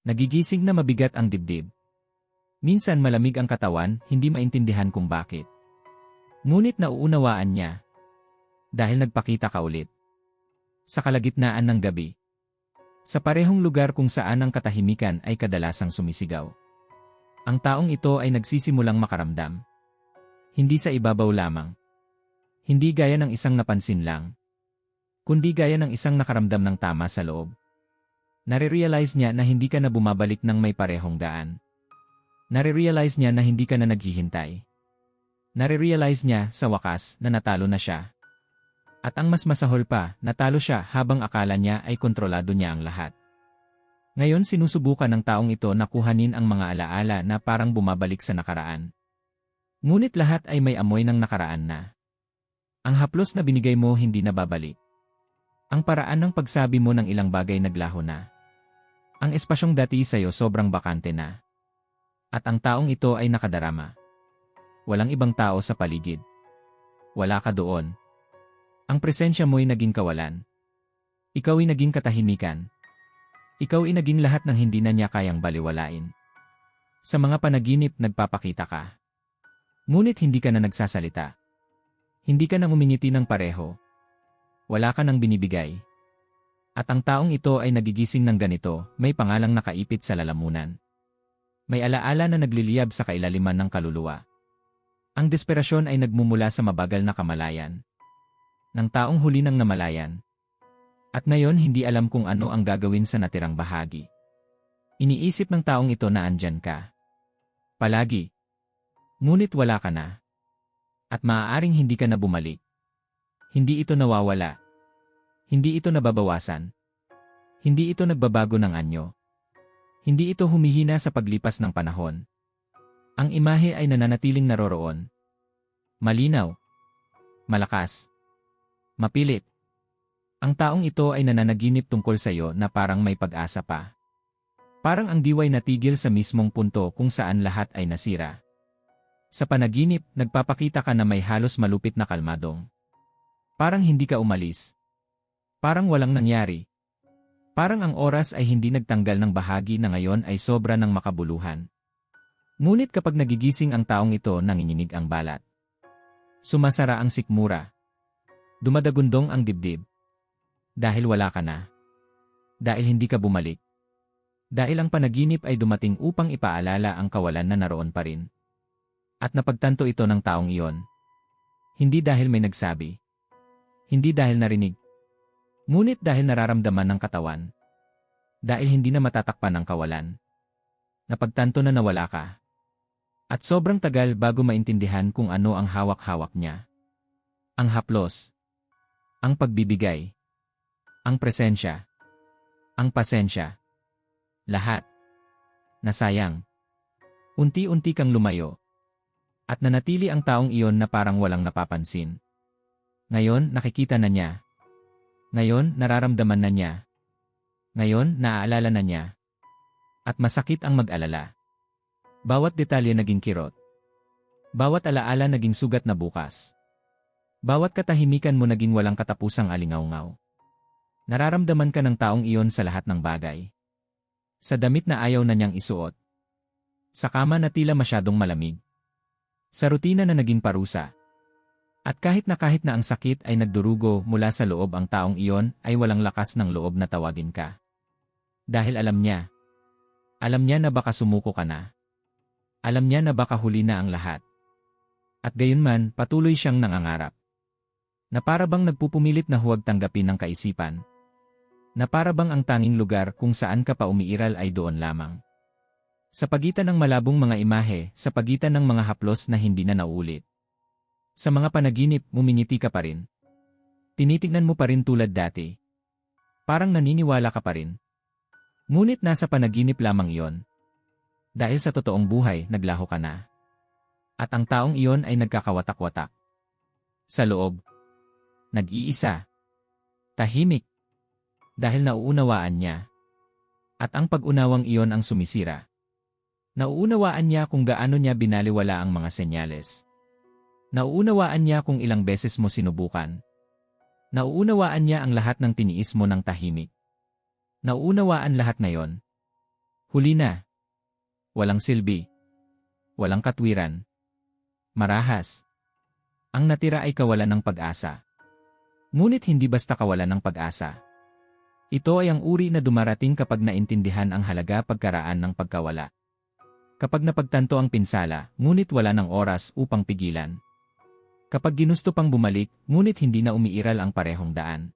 Nagigising na mabigat ang dibdib. Minsan malamig ang katawan, hindi maintindihan kung bakit. Ngunit nauunawaan niya. Dahil nagpakita ka ulit. Sa kalagitnaan ng gabi. Sa parehong lugar kung saan ang katahimikan ay kadalasang sumisigaw. Ang taong ito ay nagsisimulang makaramdam. Hindi sa ibabaw lamang. Hindi gaya ng isang napansin lang. Kundi gaya ng isang nakaramdam ng tama sa loob. Nare-realize niya na hindi ka na bumabalik ng may parehong daan. Nare-realize niya na hindi ka na naghihintay. Nare-realize niya, sa wakas, na natalo na siya. At ang mas masahol pa, natalo siya habang akala niya ay kontrolado niya ang lahat. Ngayon sinusubukan ng taong ito na kuhanin ang mga alaala na parang bumabalik sa nakaraan. Ngunit lahat ay may amoy ng nakaraan na. Ang haplos na binigay mo hindi na babalik. Ang paraan ng pagsabi mo ng ilang bagay naglaho na. Ang espasyong dati sa'yo sobrang bakante na. At ang taong ito ay nakadarama. Walang ibang tao sa paligid. Wala ka doon. Ang presensya mo'y naging kawalan. Ikaw ay naging katahimikan. Ikaw ay naging lahat ng hindi na niya kayang baliwalain. Sa mga panaginip nagpapakita ka. Ngunit hindi ka na nagsasalita. Hindi ka nang umingiti ng pareho. Wala ka nang binibigay. At ang taong ito ay nagigising ng ganito, may pangalang nakaipit sa lalamunan. May alaala na nagliliyab sa kailaliman ng kaluluwa. Ang desperasyon ay nagmumula sa mabagal na kamalayan. Ng taong huli ng namalayan. At ngayon hindi alam kung ano ang gagawin sa natirang bahagi. Iniisip ng taong ito na andyan ka. Palagi. Ngunit wala ka na. At maaaring hindi ka na bumalik. Hindi ito nawawala. Hindi ito nababawasan. Hindi ito nagbabago ng anyo. Hindi ito humihina sa paglipas ng panahon. Ang imahe ay nananatiling naroroon. Malinaw. Malakas. Mapilit. Ang taong ito ay nananaginip tungkol sa iyo na parang may pag-asa pa. Parang ang diway natigil sa mismong punto kung saan lahat ay nasira. Sa panaginip, nagpapakita ka na may halos malupit na kalmadong. Parang hindi ka umalis. Parang walang nangyari. Parang ang oras ay hindi nagtanggal ng bahagi na ngayon ay sobra ng makabuluhan. Ngunit kapag nagigising ang taong ito nanginginig ang balat. Sumasara ang sikmura. Dumadagundong ang dibdib. Dahil wala ka na. Dahil hindi ka bumalik. Dahil ang panaginip ay dumating upang ipaalala ang kawalan na naroon pa rin. At napagtanto ito ng taong iyon. Hindi dahil may nagsabi. Hindi dahil narinig. Ngunit dahil nararamdaman ng katawan. Dahil hindi na matatakpan ang kawalan. Napagtanto na nawala ka. At sobrang tagal bago maintindihan kung ano ang hawak-hawak niya. Ang haplos. Ang pagbibigay. Ang presensya. Ang pasensya. Lahat. Nasayang. Unti-unti kang lumayo. At nanatili ang taong iyon na parang walang napapansin. Ngayon, nakikita na niya. Ngayon, nararamdaman na niya. Ngayon, naaalala na niya. At masakit ang mag-alala. Bawat detalye naging kirot. Bawat alaala naging sugat na bukas. Bawat katahimikan mo naging walang katapusang alingaw-ngaw. Nararamdaman ka ng taong iyon sa lahat ng bagay. Sa damit na ayaw na niyang isuot. Sa kama na tila masyadong malamig. Sa rutina na naging parusa. At kahit na kahit na ang sakit ay nagdurugo mula sa loob ang taong iyon ay walang lakas ng loob na tawagin ka. Dahil alam niya. Alam niya na baka sumuko ka na. Alam niya na baka huli na ang lahat. At gayunman, patuloy siyang nangangarap. Na para bang nagpupumilit na huwag tanggapin ng kaisipan. Na para bang ang tanging lugar kung saan ka pa umiiral ay doon lamang. Sa pagitan ng malabong mga imahe, sa pagitan ng mga haplos na hindi na naulit. Sa mga panaginip, mumingiti ka pa rin. Tinitignan mo pa rin tulad dati. Parang naniniwala ka pa rin. Ngunit nasa panaginip lamang iyon. Dahil sa totoong buhay, naglaho ka na. At ang taong iyon ay nagkakawatak-watak. Sa loob. Nag-iisa. Tahimik. Dahil nauunawaan niya. At ang pag-unawang iyon ang sumisira. Nauunawaan niya kung gaano niya binaliwala ang mga senyales. Nauunawaan niya kung ilang beses mo sinubukan. Nauunawaan niya ang lahat ng tiniis mo ng tahimik. Nauunawaan lahat na yon. Huli na. Walang silbi. Walang katwiran. Marahas. Ang natira ay kawalan ng pag-asa. Ngunit hindi basta kawalan ng pag-asa. Ito ay ang uri na dumarating kapag naintindihan ang halaga pagkaraan ng pagkawala. Kapag napagtanto ang pinsala, ngunit wala ng oras upang pigilan. Kapag ginusto pang bumalik, ngunit hindi na umiiral ang parehong daan.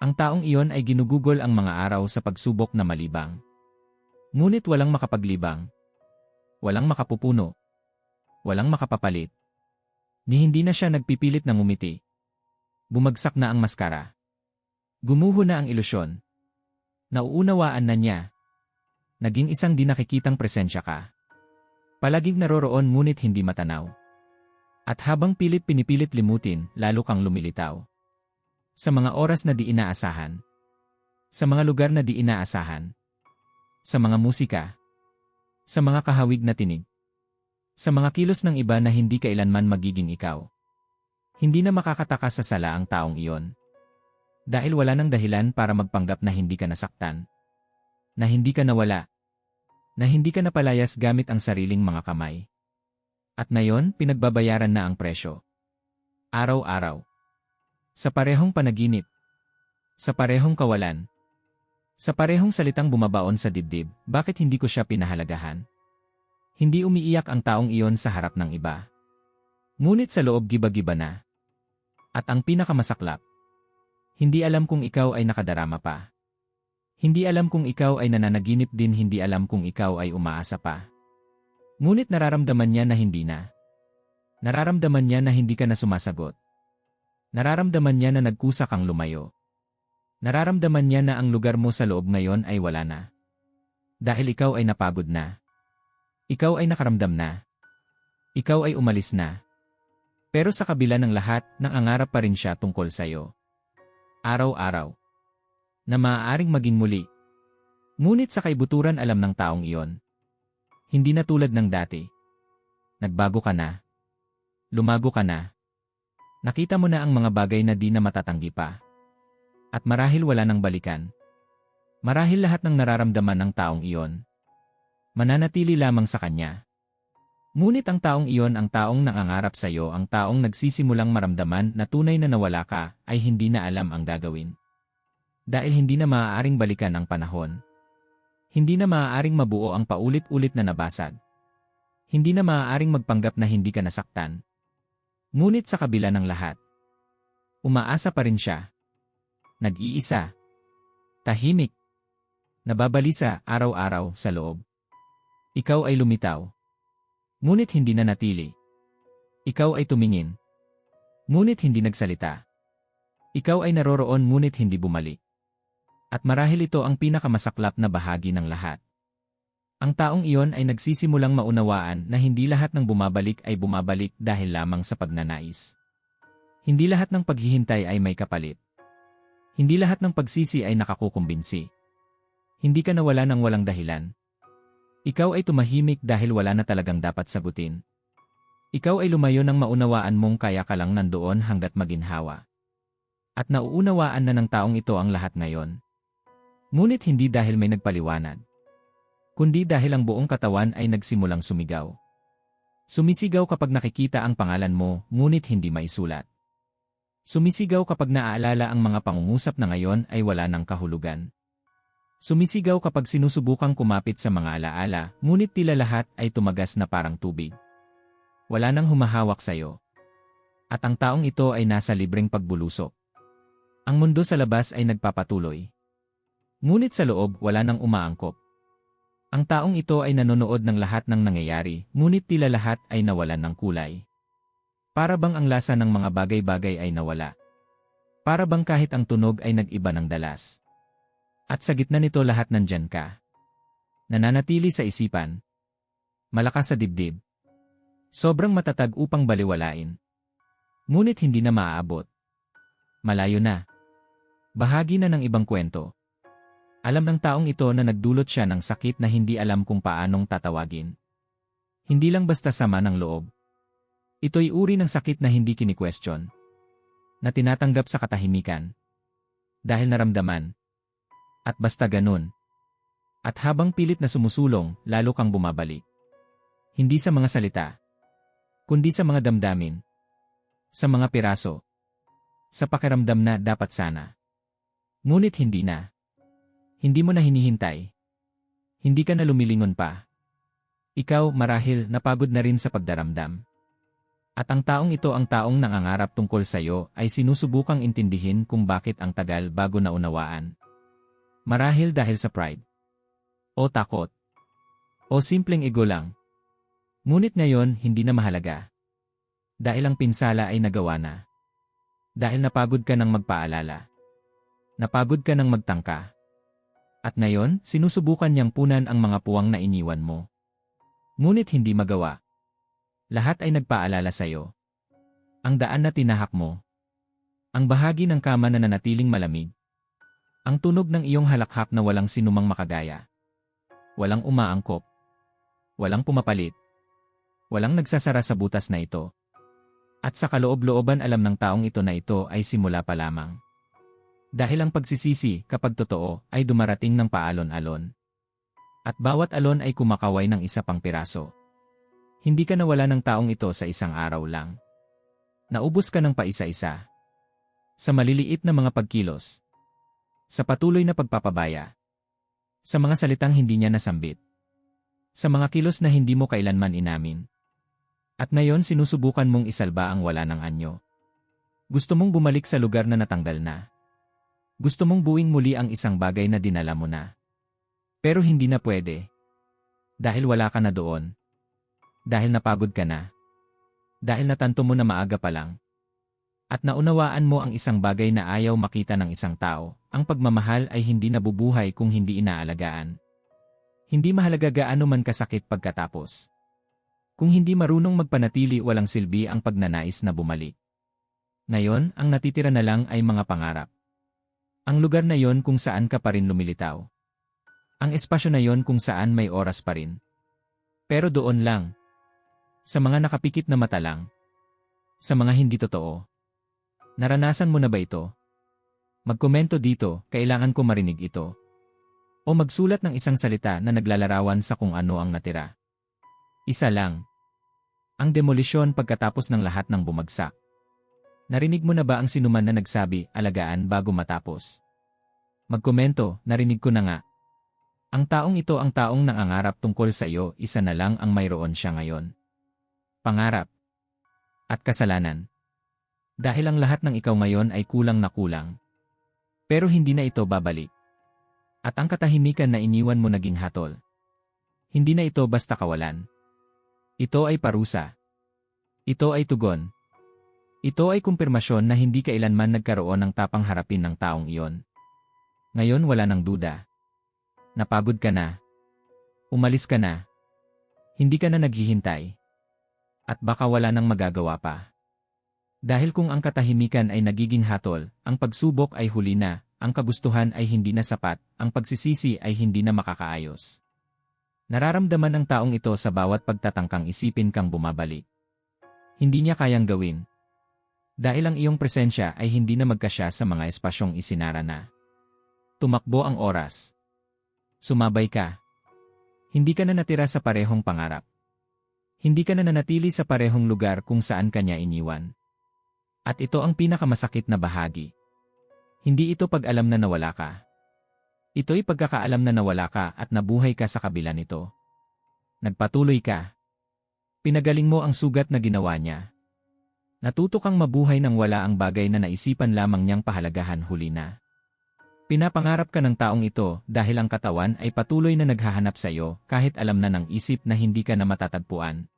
Ang taong iyon ay ginugugol ang mga araw sa pagsubok na malibang. Ngunit walang makapaglibang. Walang makapupuno. Walang makapapalit. Ni hindi na siya nagpipilit ng umiti. Bumagsak na ang maskara. Gumuho na ang ilusyon. Nauunawaan na niya. Naging isang di nakikitang presensya ka. Palaging naroroon ngunit hindi matanaw. At habang pilit pinipilit limutin, lalo kang lumilitaw. Sa mga oras na di inaasahan. Sa mga lugar na di inaasahan. Sa mga musika. Sa mga kahawig na tinig. Sa mga kilos ng iba na hindi kailanman magiging ikaw. Hindi na makakataka sa sala ang taong iyon. Dahil wala nang dahilan para magpanggap na hindi ka nasaktan. Na hindi ka nawala. Na hindi ka napalayas gamit ang sariling mga kamay. At ngayon, pinagbabayaran na ang presyo. Araw-araw. Sa parehong panaginip. Sa parehong kawalan. Sa parehong salitang bumabaon sa dibdib, bakit hindi ko siya pinahalagahan? Hindi umiiyak ang taong iyon sa harap ng iba. Ngunit sa loob giba-giba na. At ang pinakamasaklap. Hindi alam kung ikaw ay nakadarama pa. Hindi alam kung ikaw ay nananaginip din hindi alam kung ikaw ay umaasa pa. Ngunit nararamdaman niya na hindi na. Nararamdaman niya na hindi ka na sumasagot. Nararamdaman niya na nagkusa kang lumayo. Nararamdaman niya na ang lugar mo sa loob ngayon ay wala na. Dahil ikaw ay napagod na. Ikaw ay nakaramdam na. Ikaw ay umalis na. Pero sa kabila ng lahat, nangangarap pa rin siya tungkol sa'yo. Araw-araw. Na maaaring maging muli. Ngunit sa kaibuturan alam ng taong iyon, hindi na tulad ng dati. Nagbago ka na. Lumago ka na. Nakita mo na ang mga bagay na di na matatanggi pa. At marahil wala nang balikan. Marahil lahat ng nararamdaman ng taong iyon. Mananatili lamang sa kanya. Ngunit ang taong iyon ang taong nangangarap sa iyo ang taong nagsisimulang maramdaman na tunay na nawala ka ay hindi na alam ang gagawin. Dahil hindi na maaaring balikan ang panahon. Hindi na maaaring mabuo ang paulit-ulit na nabasag. Hindi na maaaring magpanggap na hindi ka nasaktan. Ngunit sa kabila ng lahat, umaasa pa rin siya. Nag-iisa. Tahimik. Nababalisa araw-araw sa loob. Ikaw ay lumitaw. Ngunit hindi na natili. Ikaw ay tumingin. Ngunit hindi nagsalita. Ikaw ay naroroon ngunit hindi bumalik. At marahil ito ang pinakamasaklap na bahagi ng lahat. Ang taong iyon ay nagsisimulang maunawaan na hindi lahat ng bumabalik ay bumabalik dahil lamang sa pagnanais. Hindi lahat ng paghihintay ay may kapalit. Hindi lahat ng pagsisi ay nakakukumbinsi. Hindi ka nawala ng walang dahilan. Ikaw ay tumahimik dahil wala na talagang dapat sagutin. Ikaw ay lumayo ng maunawaan mong kaya ka lang nandoon hanggat maginhawa. At nauunawaan na ng taong ito ang lahat ngayon. Ngunit hindi dahil may nagpaliwanag. Kundi dahil ang buong katawan ay nagsimulang sumigaw. Sumisigaw kapag nakikita ang pangalan mo, ngunit hindi maisulat. Sumisigaw kapag naaalala ang mga pangungusap na ngayon ay wala ng kahulugan. Sumisigaw kapag sinusubukang kumapit sa mga alaala, ngunit tila lahat ay tumagas na parang tubig. Wala nang humahawak sa'yo. At ang taong ito ay nasa libreng pagbulusok. Ang mundo sa labas ay nagpapatuloy. Ngunit sa loob wala nang umaangkop. Ang taong ito ay nanonood ng lahat ng nangyayari, ngunit tila lahat ay nawalan ng kulay. Para bang ang lasa ng mga bagay-bagay ay nawala. Para bang kahit ang tunog ay nag-iba ng dalas. At sa gitna nito lahat nandyan ka. Nananatili sa isipan. Malakas sa dibdib. Sobrang matatag upang baliwalain. Ngunit hindi na maaabot. Malayo na. Bahagi na ng ibang kwento. Alam ng taong ito na nagdulot siya ng sakit na hindi alam kung paanong tatawagin. Hindi lang basta sama ng loob. Ito'y uri ng sakit na hindi kini-question. Na tinatanggap sa katahimikan. Dahil naramdaman. At basta ganun. At habang pilit na sumusulong, lalo kang bumabalik. Hindi sa mga salita, kundi sa mga damdamin, sa mga piraso, sa pakiramdam na dapat sana. Ngunit hindi na. Hindi mo na hinihintay. Hindi ka na lumilingon pa. Ikaw, marahil, napagod na rin sa pagdaramdam. At ang taong ito ang taong nangangarap tungkol sa iyo ay sinusubukang intindihin kung bakit ang tagal bago naunawaan. Marahil dahil sa pride. O takot. O simpleng ego lang. Ngunit ngayon hindi na mahalaga. Dahil ang pinsala ay nagawa na. Dahil napagod ka ng magpaalala. Napagod ka ng magtangka. At ngayon, sinusubukan niyang punan ang mga puwang na iniwan mo. Ngunit hindi magawa. Lahat ay nagpaalala sa iyo. Ang daan na tinahak mo. Ang bahagi ng kama na nanatiling malamig. Ang tunog ng iyong halakhak na walang sinumang makagaya. Walang umaangkop. Walang pumapalit. Walang nagsasara sa butas na ito. At sa kaloob-looban alam ng taong ito na ito ay simula pa lamang. Dahil ang pagsisisi, kapag totoo, ay dumarating ng paalon-alon. At bawat alon ay kumakaway ng isa pang piraso. Hindi ka nawala ng taong ito sa isang araw lang. Naubos ka ng paisa-isa. Sa maliliit na mga pagkilos. Sa patuloy na pagpapabaya. Sa mga salitang hindi niya nasambit. Sa mga kilos na hindi mo kailanman inamin. At ngayon sinusubukan mong isalba ang wala ng anyo. Gusto mong bumalik sa lugar na natanggal na. Gusto mong buwing muli ang isang bagay na dinala mo na. Pero hindi na pwede. Dahil wala ka na doon. Dahil napagod ka na. Dahil natanto mo na maaga pa lang. At naunawaan mo ang isang bagay na ayaw makita ng isang tao, ang pagmamahal ay hindi nabubuhay kung hindi inaalagaan. Hindi mahalaga gaano man kasakit pagkatapos. Kung hindi marunong magpanatili walang silbi ang pagnanais na bumalik. Ngayon, ang natitira na lang ay mga pangarap. Ang lugar na yon kung saan ka pa rin lumilitaw. Ang espasyo na yon kung saan may oras pa rin. Pero doon lang. Sa mga nakapikit na mata lang. Sa mga hindi totoo. Naranasan mo na ba ito? Magkomento dito, kailangan ko marinig ito. O magsulat ng isang salita na naglalarawan sa kung ano ang natira. Isa lang. Ang demolisyon pagkatapos ng lahat ng bumagsak. Narinig mo na ba ang sinuman na nagsabi, alagaan bago matapos? Magkomento, narinig ko na nga. Ang taong ito ang taong nangangarap tungkol sa iyo, isa na lang ang mayroon siya ngayon. Pangarap. At kasalanan. Dahil ang lahat ng ikaw ngayon ay kulang na kulang. Pero hindi na ito babalik. At ang katahimikan na iniwan mo naging hatol. Hindi na ito basta kawalan. Ito ay parusa. Ito ay tugon. Ito ay kumpirmasyon na hindi kailanman nagkaroon ng tapang harapin ng taong iyon. Ngayon wala nang duda. Napagod ka na. Umalis ka na. Hindi ka na naghihintay. At baka wala nang magagawa pa. Dahil kung ang katahimikan ay nagiging hatol, ang pagsubok ay huli na, ang kagustuhan ay hindi na sapat, ang pagsisisi ay hindi na makakaayos. Nararamdaman ng taong ito sa bawat pagtatangkang isipin kang bumabalik. Hindi niya kayang gawin, dahil ang iyong presensya ay hindi na magkasya sa mga espasyong isinara na. Tumakbo ang oras. Sumabay ka. Hindi ka na natira sa parehong pangarap. Hindi ka na nanatili sa parehong lugar kung saan kanya iniwan. At ito ang pinakamasakit na bahagi. Hindi ito pag-alam na nawala ka. Ito'y pagkakaalam na nawala ka at nabuhay ka sa kabila nito. Nagpatuloy ka. Pinagaling mo ang sugat na ginawa niya. Natuto kang mabuhay nang wala ang bagay na naisipan lamang niyang pahalagahan huli na. Pinapangarap ka ng taong ito dahil ang katawan ay patuloy na naghahanap sa iyo kahit alam na ng isip na hindi ka na matatagpuan.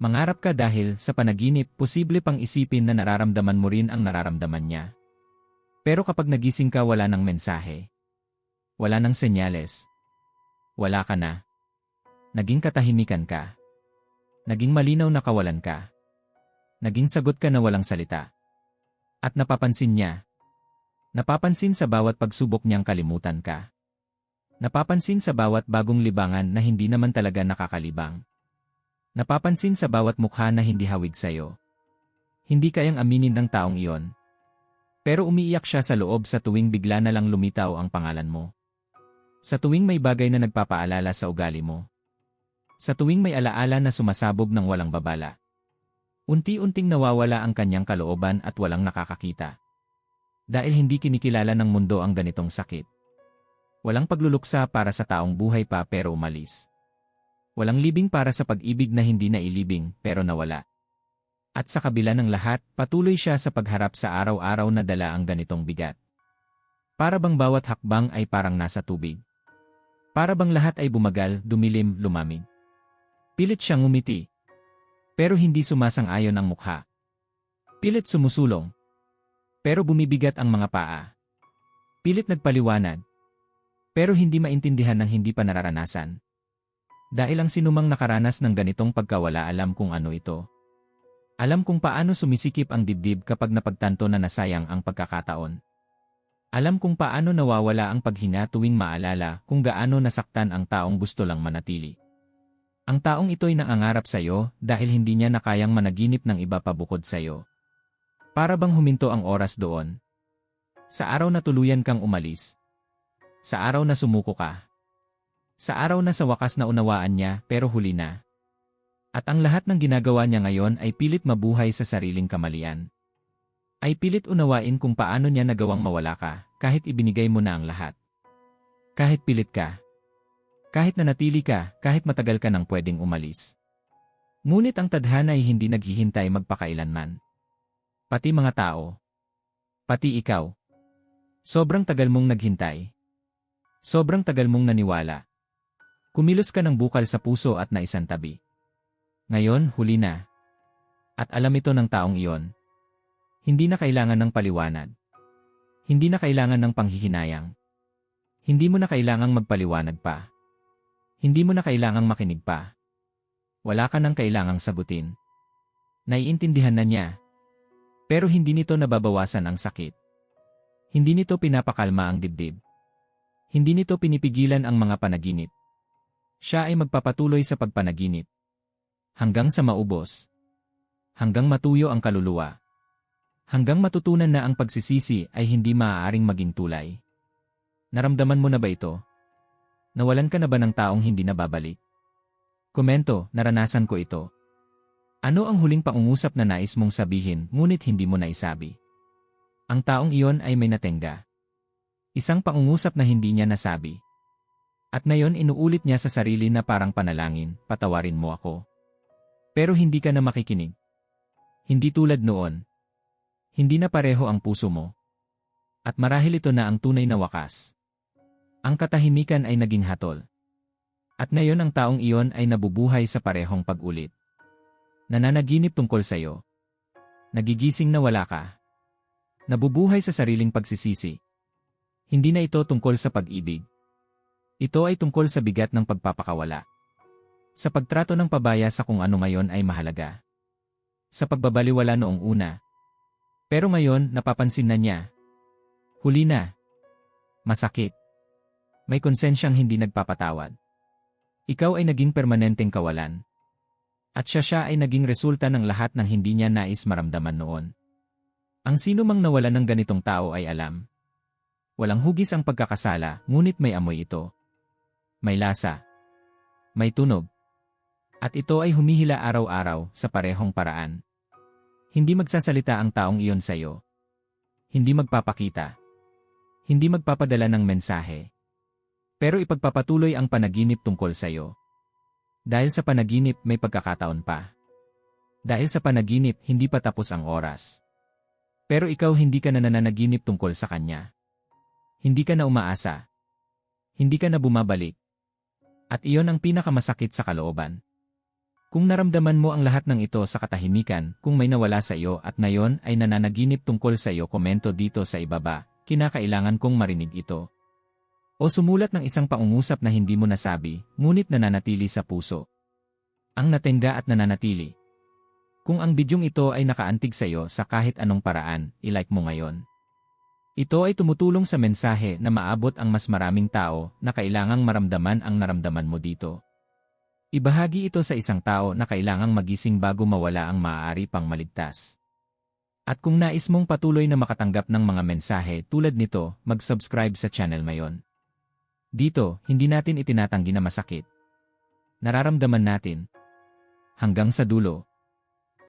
Mangarap ka dahil sa panaginip posible pang isipin na nararamdaman mo rin ang nararamdaman niya. Pero kapag nagising ka wala ng mensahe. Wala ng senyales. Wala ka na. Naging katahimikan ka. Naging malinaw na kawalan ka. Naging sagot ka na walang salita. At napapansin niya. Napapansin sa bawat pagsubok niyang kalimutan ka. Napapansin sa bawat bagong libangan na hindi naman talaga nakakalibang. Napapansin sa bawat mukha na hindi hawig sa'yo. Hindi kayang aminin ng taong iyon. Pero umiiyak siya sa loob sa tuwing bigla na lang lumitaw ang pangalan mo. Sa tuwing may bagay na nagpapaalala sa ugali mo. Sa tuwing may alaala na sumasabog ng walang babala. Unti-unting nawawala ang kanyang kalooban at walang nakakakita. Dahil hindi kinikilala ng mundo ang ganitong sakit. Walang pagluluksa para sa taong buhay pa pero umalis. Walang libing para sa pag-ibig na hindi nailibing pero nawala. At sa kabila ng lahat, patuloy siya sa pagharap sa araw-araw na dala ang ganitong bigat. Para bang bawat hakbang ay parang nasa tubig. Para bang lahat ay bumagal, dumilim, lumamig. Pilit siyang umiti. Pero hindi sumasang-ayon ang mukha. Pilit sumusulong. Pero bumibigat ang mga paa. Pilit nagpaliwanag. Pero hindi maintindihan ng hindi pa nararanasan. Dahil ang sinumang nakaranas ng ganitong pagkawala alam kung ano ito. Alam kung paano sumisikip ang dibdib kapag napagtanto na nasayang ang pagkakataon. Alam kung paano nawawala ang paghinga tuwing maalala kung gaano nasaktan ang taong gusto lang manatili. Ang taong ito'y nangangarap sa iyo dahil hindi niya nakayang managinip ng iba pa bukod sa iyo. Para bang huminto ang oras doon? Sa araw na tuluyan kang umalis. Sa araw na sumuko ka. Sa araw na sa wakas na unawaan niya pero huli na. At ang lahat ng ginagawa niya ngayon ay pilit mabuhay sa sariling kamalian. Ay pilit unawain kung paano niya nagawang mawala ka, kahit ibinigay mo na ang lahat. Kahit pilit ka. Kahit nanatili ka, kahit matagal ka nang pwedeng umalis. Ngunit ang tadhana ay hindi naghihintay magpakailanman. Pati mga tao. Pati ikaw. Sobrang tagal mong naghintay. Sobrang tagal mong naniwala. Kumilos ka ng bukal sa puso at naisantabi. Ngayon, huli na. At alam ito ng taong iyon. Hindi na kailangan ng paliwanag. Hindi na kailangan ng panghihinayang. Hindi mo na kailangang magpaliwanag pa. Hindi mo na kailangang makinig pa. Wala ka nang kailangang sagutin. Naiintindihan na niya. Pero hindi nito nababawasan ang sakit. Hindi nito pinapakalma ang dibdib. Hindi nito pinipigilan ang mga panaginip. Siya ay magpapatuloy sa pagpanaginip. Hanggang sa maubos. Hanggang matuyo ang kaluluwa. Hanggang matutunan na ang pagsisisi ay hindi maaaring maging tulay. Naramdaman mo na ba ito? Nawalan ka na ba ng taong hindi nababalik? Komento, naranasan ko ito. Ano ang huling pangungusap na nais mong sabihin ngunit hindi mo naisabi? Ang taong iyon ay may natenga. Isang pangungusap na hindi niya nasabi. At ngayon inuulit niya sa sarili na parang panalangin, patawarin mo ako. Pero hindi ka na makikinig. Hindi tulad noon. Hindi na pareho ang puso mo. At marahil ito na ang tunay na wakas. Ang katahimikan ay naging hatol. At ngayon ang taong iyon ay nabubuhay sa parehong pag-ulit. Nananaginip tungkol sa iyo. Nagigising na wala ka. Nabubuhay sa sariling pagsisisi. Hindi na ito tungkol sa pag-ibig. Ito ay tungkol sa bigat ng pagpapakawala. Sa pagtrato ng pabaya sa kung ano ngayon ay mahalaga. Sa pagbabaliwala noong una. Pero ngayon, napapansin na niya. Huli na. Masakit. May konsensyang hindi nagpapatawad. Ikaw ay naging permanenteng kawalan. At siya siya ay naging resulta ng lahat ng hindi niya nais maramdaman noon. Ang sino mang nawala ng ganitong tao ay alam. Walang hugis ang pagkakasala, ngunit may amoy ito. May lasa. May tunog. At ito ay humihila araw-araw sa parehong paraan. Hindi magsasalita ang taong iyon sa iyo. Hindi magpapakita. Hindi magpapadala ng mensahe. Pero ipagpapatuloy ang panaginip tungkol sa iyo. Dahil sa panaginip may pagkakataon pa. Dahil sa panaginip hindi pa tapos ang oras. Pero ikaw hindi ka na nananaginip tungkol sa kanya. Hindi ka na umaasa. Hindi ka na bumabalik. At iyon ang pinakamasakit sa kalooban. Kung naramdaman mo ang lahat ng ito sa katahimikan, kung may nawala sa iyo at ngayon ay nananaginip tungkol sa iyo komento dito sa ibaba, kinakailangan kong marinig ito. O sumulat ng isang paungusap na hindi mo nasabi, ngunit nananatili sa puso. Ang natenga at nananatili. Kung ang bidyong ito ay nakaantig sa iyo sa kahit anong paraan, ilike mo ngayon. Ito ay tumutulong sa mensahe na maabot ang mas maraming tao na kailangang maramdaman ang naramdaman mo dito. Ibahagi ito sa isang tao na kailangang magising bago mawala ang maaari pang maligtas. At kung nais mong patuloy na makatanggap ng mga mensahe tulad nito, mag-subscribe sa channel mayon. Dito, hindi natin itinatanggi na masakit. Nararamdaman natin. Hanggang sa dulo,